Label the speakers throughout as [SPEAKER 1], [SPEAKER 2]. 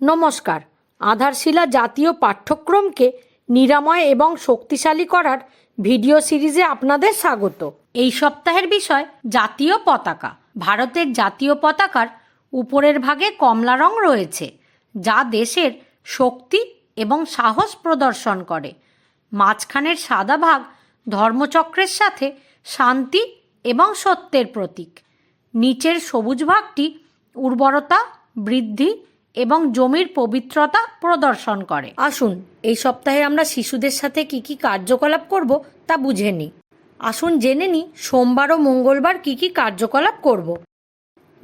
[SPEAKER 1] নমস্কার। আধারশিলা জাতীয় পাঠ্যক্রমকে নিরাময় এবং শক্তিশালী করার ভিডিও সিরিজে আপনাদের স্বাগত। এই সপ্তাহের বিষয়, জাতীয় পতাকা। ভারতের জাতীয় পতাকার উপরের ভাগে কমলা রং রয়েছে, যা দেশের শক্তি এবং সাহস প্রদর্শন করে। মাঝখানের সাদা ভাগ ধর্মচক্রের সাথে শান্তি এবং সত্যের প্রতীক। নিচের সবুজ ভাগটি উর্বরতা, বৃদ্ধি এবং জমির পবিত্রতা প্রদর্শন করে। আসুন, এই সপ্তাহে আমরা শিশুদের সাথে কি কি কার্যকলাপ করব তা বুঝে নিই। আসুন জেনে নিই সোমবার ও মঙ্গলবার কি কি কার্যকলাপ করব।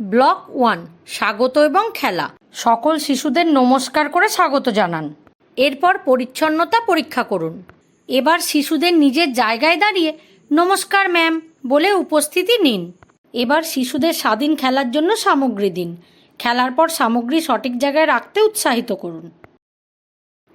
[SPEAKER 1] ব্লক ওয়ান, স্বাগত এবং খেলা। সকল শিশুদের নমস্কার করে স্বাগত জানান। এরপর পরিচ্ছন্নতা পরীক্ষা করুন। এবার শিশুদের নিজের জায়গায় দাঁড়িয়ে নমস্কার, ম্যাম বলে উপস্থিতি নিন। এবার শিশুদের স্বাধীন খেলার জন্য সামগ্রী দিন। খেলার পর সামগ্রী সঠিক জায়গায় রাখতে উৎসাহিত করুন।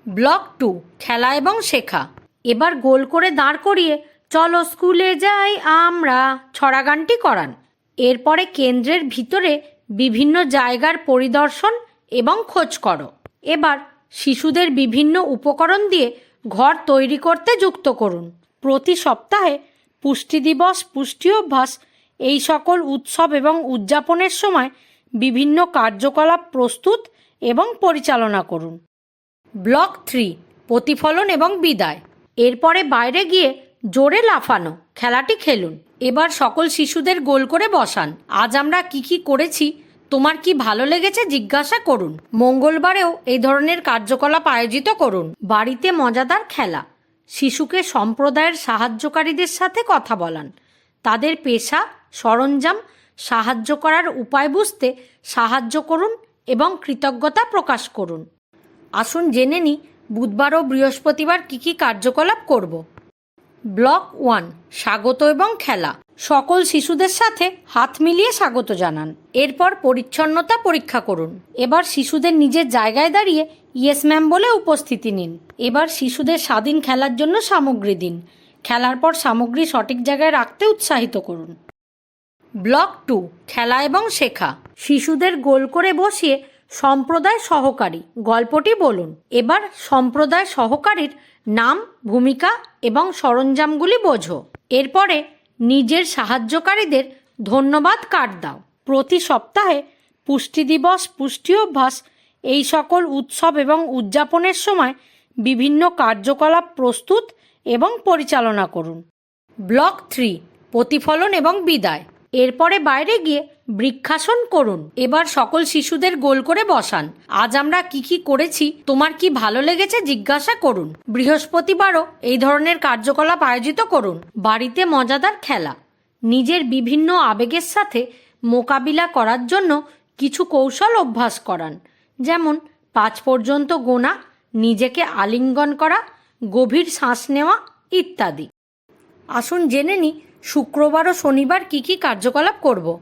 [SPEAKER 1] ব্লক টু, খেলা এবং শেখা। এবার গোল করে দাঁড় করিয়ে, চলো স্কুলে যাই আমরা ছড়া গানটি করান। এরপরে কেন্দ্রের ভিতরে বিভিন্ন জায়গার পরিদর্শন এবং খোঁজ করো। এবার শিশুদের বিভিন্ন উপকরণ দিয়ে ঘর তৈরি করতে যুক্ত করুন। প্রতি সপ্তাহে পুষ্টি দিবস, পুষ্টি অভ্যাস, এই সকল উৎসব এবং উদযাপনের সময় বিভিন্ন কার্যকলাপ প্রস্তুত এবং পরিচালনা করুন। ব্লক থ্রি, প্রতিফলন এবং বিদায়। এরপরে বাইরে গিয়ে জোরে লাফানো, খেলাটি খেলুন। এবার সকল শিশুদের গোল করে বসান। আজ আমরা কি কি করেছি, তোমার কি ভালো লেগেছে জিজ্ঞাসা করুন। মঙ্গলবারেও এই ধরনের কার্যকলাপ আয়োজিত করুন। বাড়িতে মজাদার খেলা। শিশুকে সম্প্রদায়ের সাহায্যকারীদের সাথে কথা বলান। তাদের পেশা, সরঞ্জাম সাহায্য করার উপায় বুঝতে সাহায্য করুন এবং কৃতজ্ঞতা প্রকাশ করুন। আসুন জেনে নিই, বুধবার ও বৃহস্পতিবার কী কী কার্যকলাপ করব। ব্লক ওয়ান, স্বাগত এবং খেলা। সকল শিশুদের সাথে হাত মিলিয়ে স্বাগত জানান। এরপর পরিচ্ছন্নতা পরীক্ষা করুন। এবার শিশুদের নিজের জায়গায় দাঁড়িয়ে ইয়েস ম্যাম বলে উপস্থিতি নিন। এবার শিশুদের স্বাধীন খেলার জন্য সামগ্রী দিন। খেলার পর সামগ্রী সঠিক জায়গায় রাখতে উৎসাহিত করুন। ব্লক টু, খেলা এবং শেখা। শিশুদের গোল করে বসিয়ে সম্প্রদায় সহকারী, গল্পটি বলুন। এবার সম্প্রদায় সহকারীর নাম, ভূমিকা এবং সরঞ্জামগুলি বোঝো। এরপরে নিজের সাহায্যকারীদের ধন্যবাদ কার্ড দাও। প্রতি সপ্তাহে পুষ্টি দিবস, পুষ্টি অভ্যাস, এই সকল উৎসব এবং উদযাপনের সময় বিভিন্ন কার্যকলাপ প্রস্তুত এবং পরিচালনা করুন। ব্লক থ্রি, প্রতিফলন এবং বিদায়। এরপরে বাইরে গিয়ে বৃক্ষাসন করুন। এবার সকল শিশুদের গোল করে বসান। আজ আমরা কি কি করেছি, তোমার কি ভালো লেগেছে জিজ্ঞাসা করুন। বৃহস্পতিবারও এই ধরনের কার্যকলাপ আয়োজিত করুন। বাড়িতে মজাদার খেলা। নিজের বিভিন্ন আবেগের সাথে মোকাবিলা করার জন্য কিছু কৌশল অভ্যাস করান। যেমন, পাঁচ পর্যন্ত গোনা, নিজেকে আলিঙ্গন করা, গভীর শ্বাস নেওয়া ইত্যাদি। আসুন জেনে নিই শুক্রবার ও শনিবার কি কি কার্যকলাপ করব?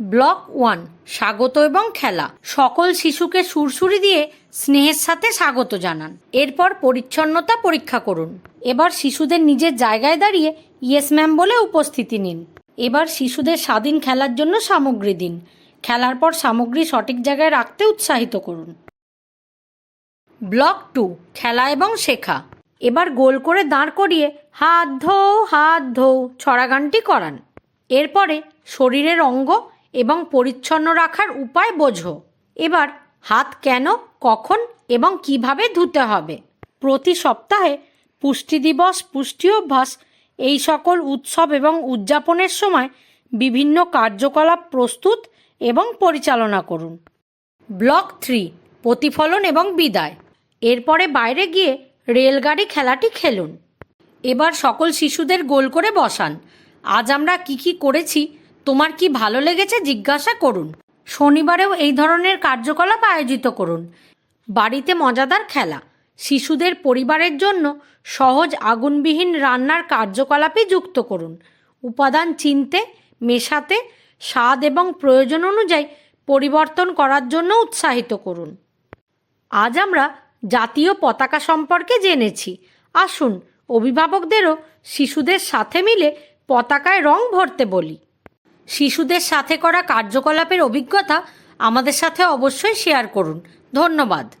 [SPEAKER 1] ব্লক ওয়ান, স্বাগত এবং খেলা। সকল শিশুকে সুরসুরি দিয়ে স্নেহের সাথে স্বাগত জানান। এরপর পরিচ্ছন্নতা পরীক্ষা করুন। এবার শিশুদের নিজের জায়গায় দাঁড়িয়ে ইয়েস ম্যাম বলে উপস্থিতি নিন। এবার শিশুদের স্বাধীন খেলার জন্য সামগ্রী দিন। খেলার পর সামগ্রী সঠিক জায়গায় রাখতে উৎসাহিত করুন। ব্লক টু, খেলা এবং শেখা। এবার গোল করে দাঁড় করিয়ে হাত ধোও হাত ধোও ছড়া গানটি করান। এরপরে শরীরের অঙ্গ এবং পরিচ্ছন্ন রাখার উপায় বোঝো। এবার হাত কেন, কখন এবং কীভাবে ধুতে হবে? প্রতি সপ্তাহে পুষ্টি দিবস, পুষ্টি অভ্যাস, এই সকল উৎসব এবং উদযাপনের সময় বিভিন্ন কার্যকলাপ প্রস্তুত এবং পরিচালনা করুন। ব্লক থ্রি, প্রতিফলন এবং বিদায়। এরপরে বাইরে গিয়ে রেলগাড়ি খেলাটি খেলুন। এবার সকল শিশুদের গোল করে বসান। আজ আমরা কি কি করেছি, তোমার কি ভালো লেগেছে জিজ্ঞাসা করুন। শনিবারেও এই ধরনের কার্যকলাপ আয়োজিত করুন। বাড়িতে মজাদার খেলা। শিশুদের পরিবারের জন্য সহজ আগুনবিহীন রান্নার কার্যকলাপে যুক্ত করুন। উপাদান চিনতে, মেশাতে, স্বাদ এবং প্রয়োজন অনুযায়ী পরিবর্তন করার জন্য উৎসাহিত করুন। আজ আমরা জাতীয় পতাকা সম্পর্কে জেনেছি। আসুন, অভিভাবকদেরও শিশুদের সাথে মিলে পতাকায় রং ভরতে বলি। শিশুদের সাথে করা কার্যকলাপের অভিজ্ঞতা আমাদের সাথে অবশ্যই শেয়ার করুন। ধন্যবাদ।